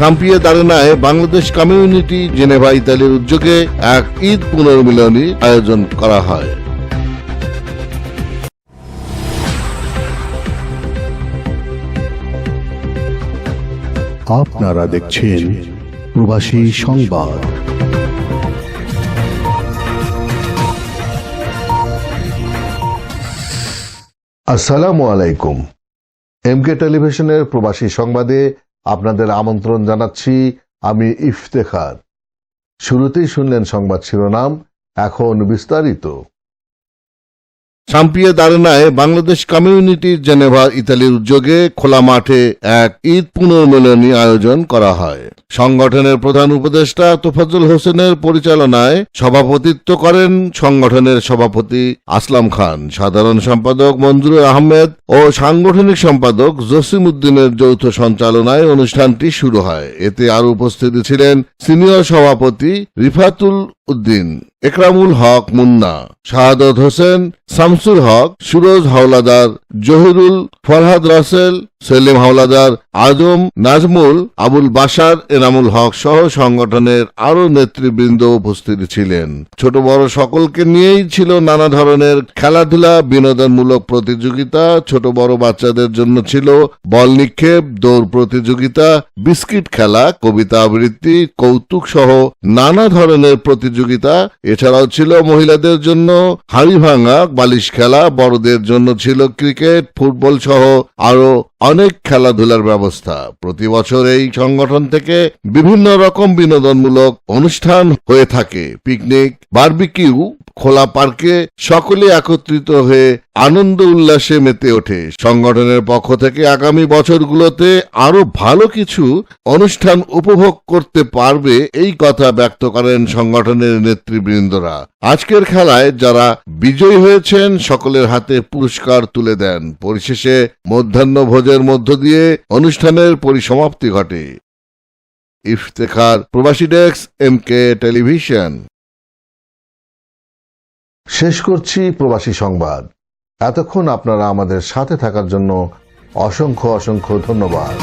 সাম্পিয়ে দারেনায় Bangladesh community Geneva, ইতালির উদ্যোগে এক ঈদ পুনর্মিলনী আয়োজন করা হয়। আপনারা দেখছেন প্রবাসী সংবাদ। আসসালামু আলাইকুম। এমকে টেলিভিশনের প্রবাসী সংবাদে আপনাদের আমন্ত্রণ জানাচ্ছি আমি ইফতেখার। শুরুতেই শুনলেন সংবাদ শিরোনাম এখন বিস্তারিত। Sampierdarena Bangladesh community Geneva ইতালির উদ্যোগে খোলা মাঠে এক ঈদ পুনর্মিলনী আয়োজন করা হয়। সংগঠনের প্রধান উপদেষ্টা তোফাজুল হোসেনের পরিচালনায় সভাপতিত্ব করেন সংগঠনের সভাপতি আসলাম খান। সাধারণ সম্পাদক মঞ্জুর আহমেদ ও সাংগঠনিক সম্পাদক জসিম উদ্দিনের যৌথ সঞ্চালনায় অনুষ্ঠানটি শুরু হয়। এতে আরও উপস্থিত ছিলেন সিনিয়র সভাপতি রিফাতুল উদ্দিন। একরামুল হক মুন্না শাহাদত হোসেন শামসুল হক সুরজ হাওলাদার জহিরুল ফরহাদ রাসেল সেলিম হাওলাদার, আজম নাজমুল, আবুল বাসার এনামুল হক সহ সংগঠনের আরও নেতৃবৃন্দ উপস্থিত ছিলেন। ছোট বড় সকলকে নিয়েই ছিল নানা ধরনের খেলাধুলা, বিনোদনমূলক প্রতিযোগিতা, ছোট বড় বাচ্চাদের জন্য ছিল বল নিক্ষেপ, দৌড় প্রতিযোগিতা, বিস্কিট খেলা, কবিতা আবৃত্তি, কৌতুক সহ নানা ধরনের প্রতিযোগিতা। এছাড়াও ছিল মহিলাদের জন্য হাড়ি ভাঙা, বালিশ খেলা, বড়দের জন্য ছিল ক্রিকেট, ফুটবল সহ আরও অনেক খেলাধুলার ব্যবস্থা। প্রতি বছর এই সংগঠন থেকে বিভিন্ন রকম বিনোদনমূলক অনুষ্ঠান হয়ে থাকে। পিকনিক, বারবিকিউ খোলা পার্কে সকলে একত্রিত হয়ে আনন্দ উল্লাসে মেতে ওঠে। সংগঠনের পক্ষ থেকে আগামী বছরগুলোতে আরও ভালো কিছু অনুষ্ঠান উপভোগ করতে পারবে এই কথা ব্যক্ত করেন সংগঠনের নেতৃবৃন্দরা। আজকের খেলায় যারা বিজয়ী হয়েছেন, সকলের হাতে পুরস্কার তুলে দেন। পরিশেষে মধ্যাহ্ন ভোজের মধ্য দিয়ে অনুষ্ঠানের পরিসমাপ্তি ঘটে। ইফতেখার প্রবাসী ডেস্ক এম কে টেলিভিশন। শেষ করছি প্রবাসী সংবাদ। এতক্ষণ আপনারা আমাদের সাথে থাকার জন্য অসংখ্য অসংখ্য ধন্যবাদ।